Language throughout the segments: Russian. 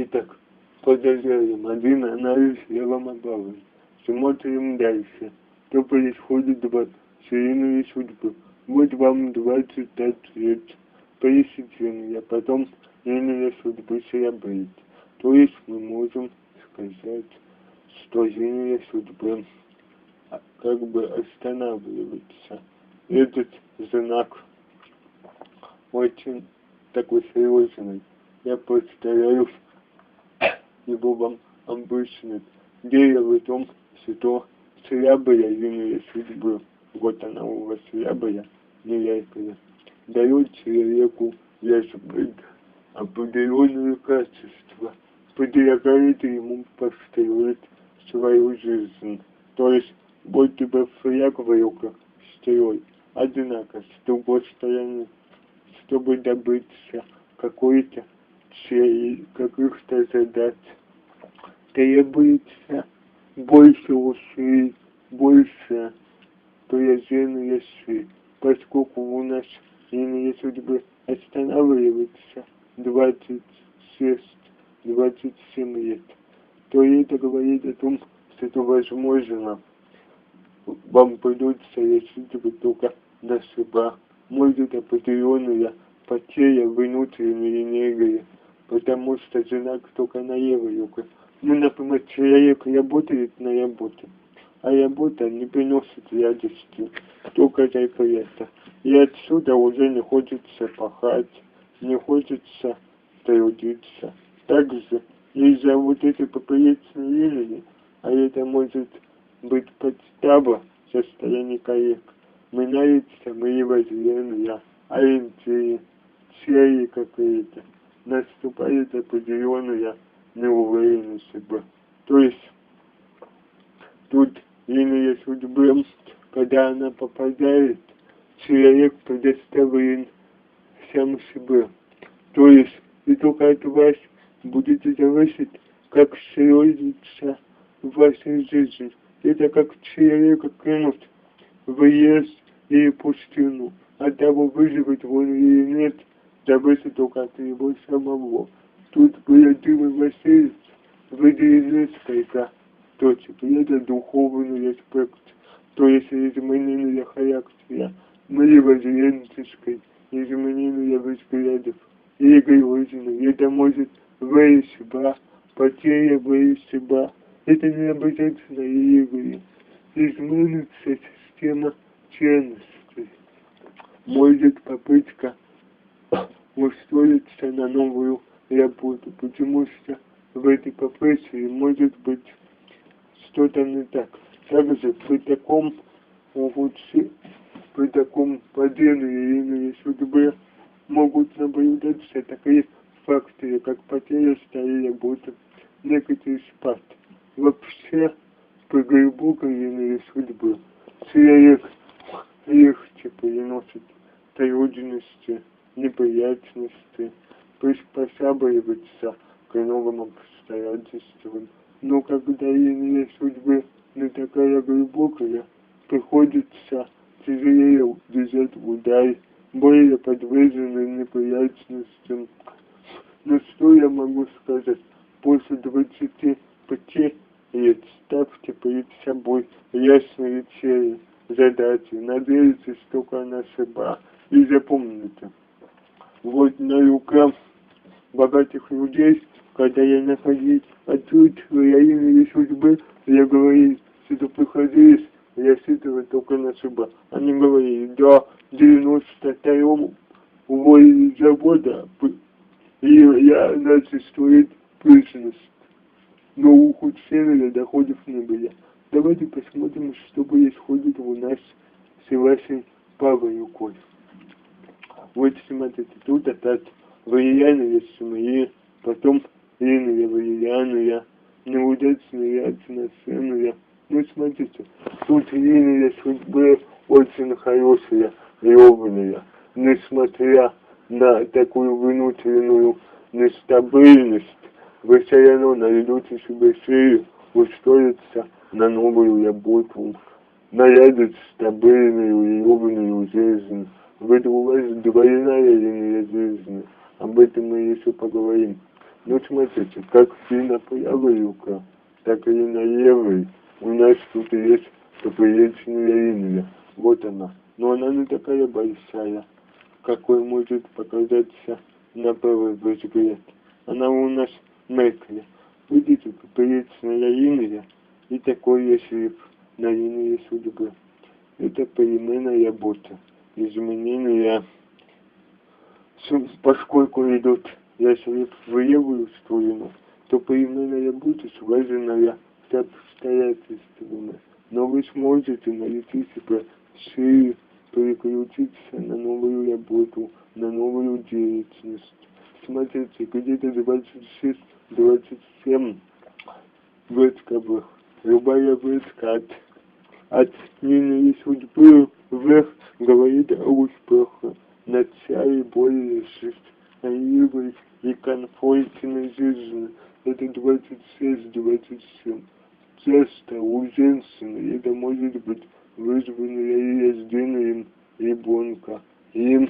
Итак, продолжаем. Один анализ я вам обавлю. Смотрим дальше. Что происходит в серийной судьбы. Вот вам 25 лет пресечения, потом линия судьбы срабатывает. То есть мы можем сказать, что линия судьбы как бы останавливается. Этот знак очень такой серьезный. Я постараюсь его вам объяснить. Дело в том, что слабая линия судьбы, вот она у вас слабая, неяркая, дает человеку ясбыт определенные качества, предлагает ему построить свою жизнь. То есть, будь бы фляг в руках строй, однако, с другой стороны, чтобы добиться какой-то цели, каких-то задач, требуется больше усилий, больше. Приложения сил, поскольку у нас линия судьбы останавливается 26, 27 лет, то это говорит о том, что возможно, вам придется рассчитывать только на себя, может определенная потеря внутренней энергии, потому что знак только на левой руке. Ну, например, человек работает на работе, а работа не приносит радости, только это. И отсюда уже не хочется пахать, не хочется трудиться. Также из-за вот этой поперечной линии, а это может быть подстава со стороны коллег, меняется мировоззрение, ориентиры, цели какие-то, наступает определенная неуверенность в себе. То есть тут линия судьбы, когда она попадает, человек предоставлен сам себе. То есть и только от вас будет зависеть, как сложится ваша жизнь. Это как человека кинуть в лес или пустыню. От того, выживет он или нет, зависит только от его самого. Тут Владимир Васильевич выделил несколько точек. И это духовный аспект, то есть изменение характера, мировоззренческой, изменение взглядов эгоизма. Это может вы себя, потеря вы себя. Это не обязательно игры. Изменится система ценностей. Может попытка устроиться на новую работу, потому что в этой профессии может быть что-то не так. Также при таком улучшении, при таком падении имени судьбы могут наблюдаться такие факторы, как потеря старой работы, некоторый спад. Вообще, при глубокой линии судьбы человек легче переносит трудности, неприятности, приспосабливаться к новым обстоятельствам. Но когда линия судьбы не такая глубокая, приходится тяжелее держать удар, более подвержены неприятностям. Но что я могу сказать? После 25 лет ставьте перед собой ясные цели, задачи, надейтесь только на себя. И запомните, вот на руках богатых людей, когда я находил отсутствие имени судьбы, я говорил, что приходилось рассчитывать только на себя. Они говорили, да, в 92-м уволили завода, и я начал строить бизнес. Но ухудшения доходов не было. Давайте посмотрим, что происходит у нас с вашей правой рукой. Вот смотрите, тут опять влияние семьи, потом линия влияние, неудачная отношения. Ну смотрите, тут линия судьбы очень хорошая, ровная, несмотря на такую внутреннюю нестабильность, вы все равно найдете себе силы устроиться на новую работу, наладить стабильную и ровную жизнь. В этом у вас двойная линия жизни. Об этом мы еще поговорим. Ну смотрите, как правой руке, так и на левой у нас тут есть поперечная линия. Вот она. Но она не такая большая, какой может показаться на первый взгляд. Она у нас мягкая. Видите, поперечная линия и такой шрифт на линии судьбы. Это переменная работа. Изменения, с- поскольку идут если в левую сторону, то переменная работа связанная с обстоятельствами. Но вы сможете найти себе шире переключиться на новую работу, на новую деятельность. Смотрите, где-то 26-27 ветковых. Любая ветка от, от линии судьбы вверх говорит о успехе. Начале более счастливой и комфортной жизни. Это 26-27. Часто у женщины это может быть вызвано рождением ребенка и,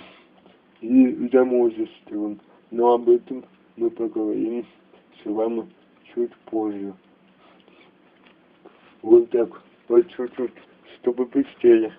и замужеством. Но об этом мы поговорим с вами чуть позже. Вот так, вот чуть-чуть, чтобы быстрее.